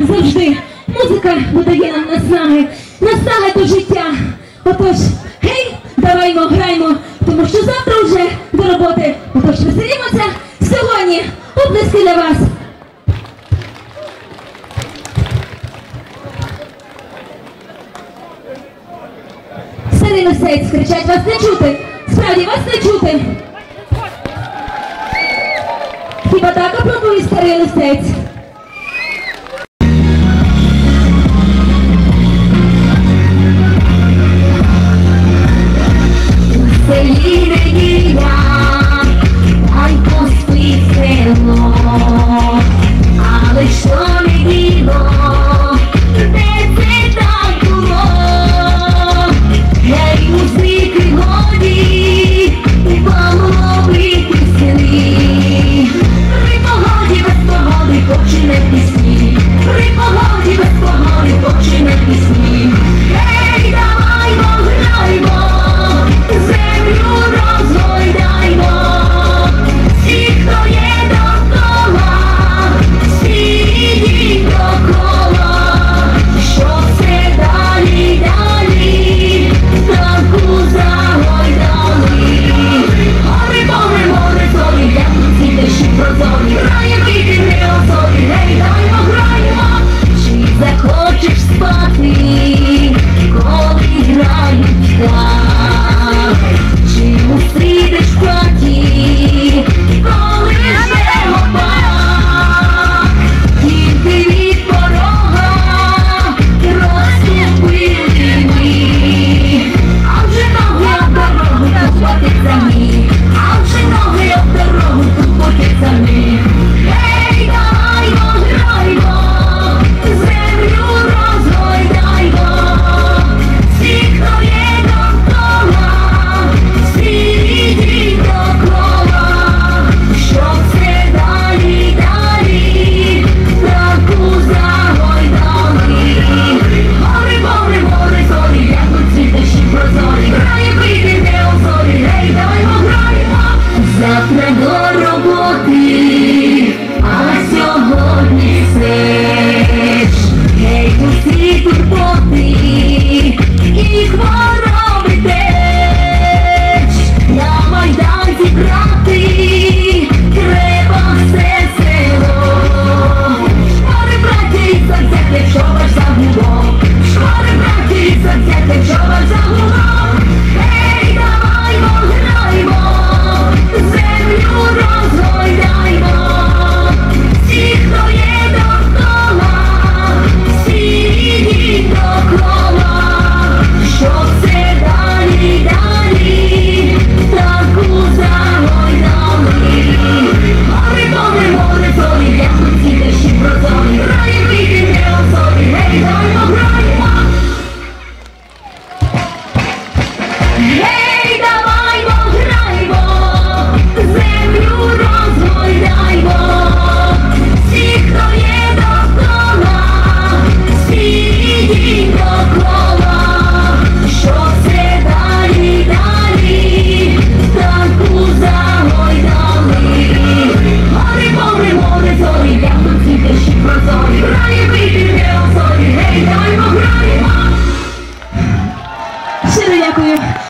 завжди. Музика видає нам наснаги, наснаги до життя. Отож, гей, даваймо, граймо, тому що завтра вже до роботи. Отож, веселімося сьогодні. Оплески для вас. Старий лисець, кричать, вас не чути. Справді вас не чути. Хіба так аплодує старий лисець? ギレギラ Fuck you.